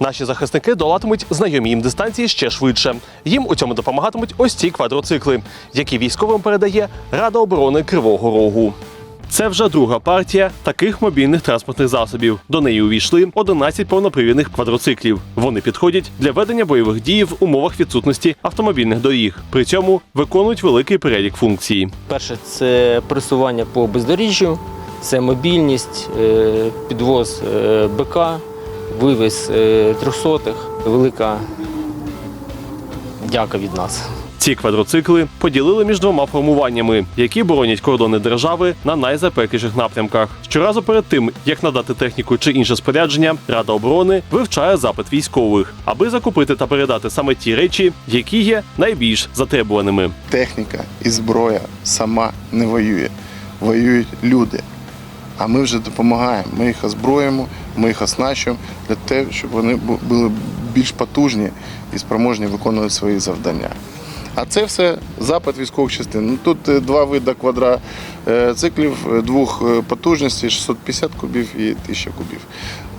Наші захисники долатимуть знайомі їм дистанції ще швидше. Їм у цьому допомагатимуть ось ці квадроцикли, які військовим передає Рада оборони Кривого Рогу. Це вже друга партія таких мобільних транспортних засобів. До неї увійшли 11 повнопривідних квадроциклів. Вони підходять для ведення бойових дій в умовах відсутності автомобільних доріг. При цьому виконують великий перелік функцій. Перше це пресування по бездоріжжю, це мобільність, е, підвоз е, БК, вивіз е, трьохсотих. Велика дяка від нас. Ці квадроцикли поділили між двома формуваннями, які боронять кордони держави на найзапекліших напрямках. Щоразу перед тим, як надати техніку чи інше спорядження, Рада оборони вивчає запит військових, аби закупити та передати саме ті речі, які є найбільш затребуваними. техніка і зброя сама не воює. Воюють люди. А ми вже допомагаємо. Ми їх озброїмо, ми їх оснащуємо для того, щоб вони були більш потужні і спроможні виконувати свої завдання. А це все запит військових частин. Ну, тут е, два види квадроциклів, е, двох е, потужностей, 650 кубів і 1000 кубів.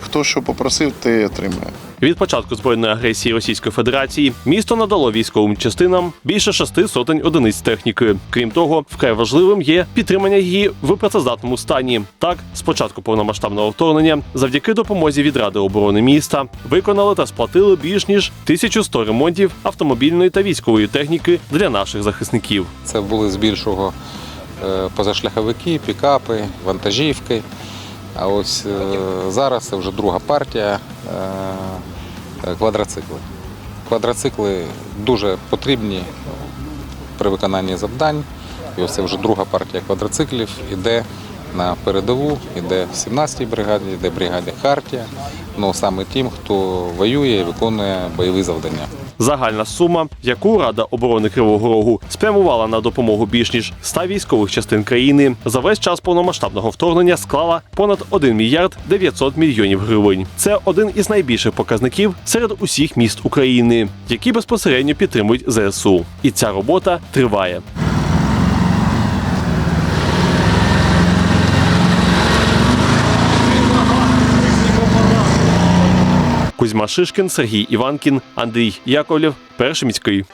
Хто що попросив, те й отримає. Від початку збройної агресії Російської Федерації місто надало військовим частинам більше шести сотень одиниць техніки. Крім того, вкрай важливим є підтримання її в працездатному стані. Так, з початку повномасштабного вторгнення, завдяки допомозі від Ради оборони міста, виконали та сплатили більш ніж 1100 ремонтів автомобільної та військової техніки для наших захисників. Це були збільшого е, позашляховики, пікапи, вантажівки. А ось е, зараз це вже друга партія е, квадроцикли. Квадроцикли дуже потрібні при виконанні завдань. І ось це вже друга партія квадроциклів іде на передову, іде в 17-й бригаді, іде бригаді Хартія. Ну саме тим, хто воює і виконує бойові завдання. Загальна сума, яку Рада оборони Кривого Рогу спрямувала на допомогу більш ніж 100 військових частин країни, за весь час повномасштабного вторгнення склала понад 1 мільярд 900 мільйонів гривень. Це один із найбільших показників серед усіх міст України, які безпосередньо підтримують ЗСУ. І ця робота триває. Кузьма Шишкін, Сергій Іванкін, Андрій Яковлєв, перший міський.